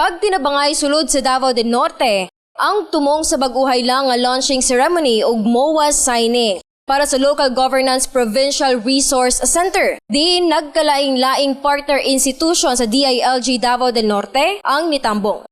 Pag tinabangay sulod sa Davao del Norte, ang tumong sa baguhay lang nga launching ceremony ug MOA signing para sa Local Governance Provincial Resource Center. Di nagkalaing-laing partner institution sa DILG Davao del Norte ang nitambong.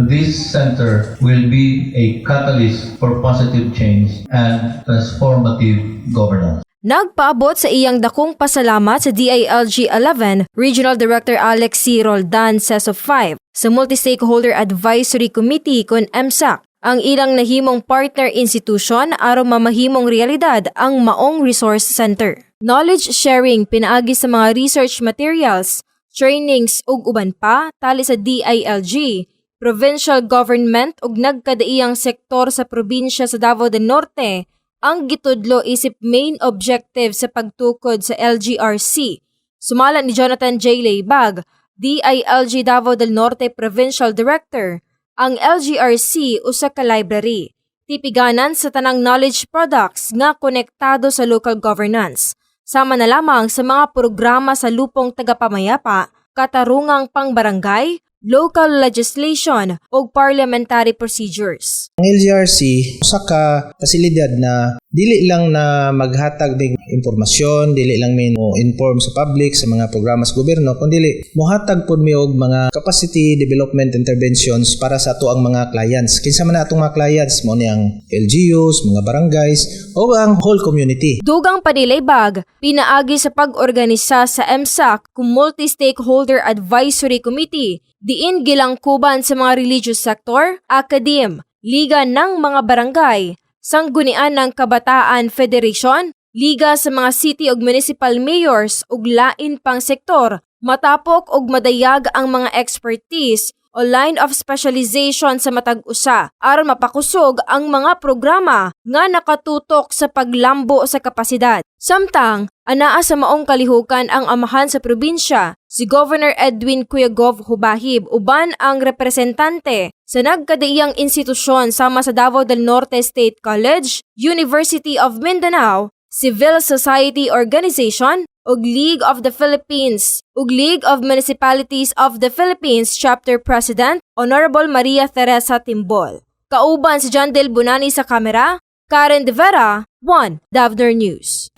This center will be a catalyst for positive change and transformative governance. Nagpaabot sa iyang dakong pasalamat sa DILG 11 Regional Director Alex C. Roldan Seso 5 sa Multi-Stakeholder Advisory Committee kon MSAC ang ilang nahimong partner institution aron mamahimong realidad ang Maong Resource Center. Knowledge sharing pinaagi sa mga research materials, trainings ug uban pa tali sa DILG, provincial government ug nagkadaiyang sektor sa probinsya sa Davao del Norte ang gitudlo isip main objective sa pagtukod sa LGRC. Sumala ni Jonathan J. Leibag, DILG Davao del Norte Provincial Director, ang LGRC usa ka library, tipiganan sa tanang knowledge products nga konektado sa local governance. Sama na lamang sa mga programa sa lupong tagapamayapa, katarungang pangbarangay, local legislation ug parliamentary procedures. Ang LGRC usa ka pasilidad na dili lang na maghatag ng impormasyon, dili lang may inform sa public sa mga programa sa gobyerno, kundi mohatag pod mi og mga capacity development interventions para sa ato ang mga clients. Kinsa man atong mga clients mo ni ang LGUs, mga barangays o ang whole community. Dugang panilaybag, pinaagi sa pag-organisa sa MSAC kung Multi-Stakeholder Advisory Committee, diin gilangkuban sa mga religious sector, academe, liga ng mga barangay, sanggunian ng Kabataan Federation, liga sa mga city ug municipal mayors ug lain pang sektor, matapok og madayag ang mga expertise o line of specialization sa matag usa aron mapakusog ang mga programa nga nakatutok sa paglambo sa kapasidad. Samtang anaa sa maong kalihukan ang amahan sa probinsya, si Governor Edwin Cuyagov Hubahib uban ang representante sa nagkadaiyang institusyon sama sa Davao del Norte State College, University of Mindanao, Civil Society Organization, ug League of the Philippines, ug League of Municipalities of the Philippines Chapter President, Honorable Maria Teresa Timbol. Kauban si John Del Bonani sa kamera, Karen De Vera, 1 Davner News.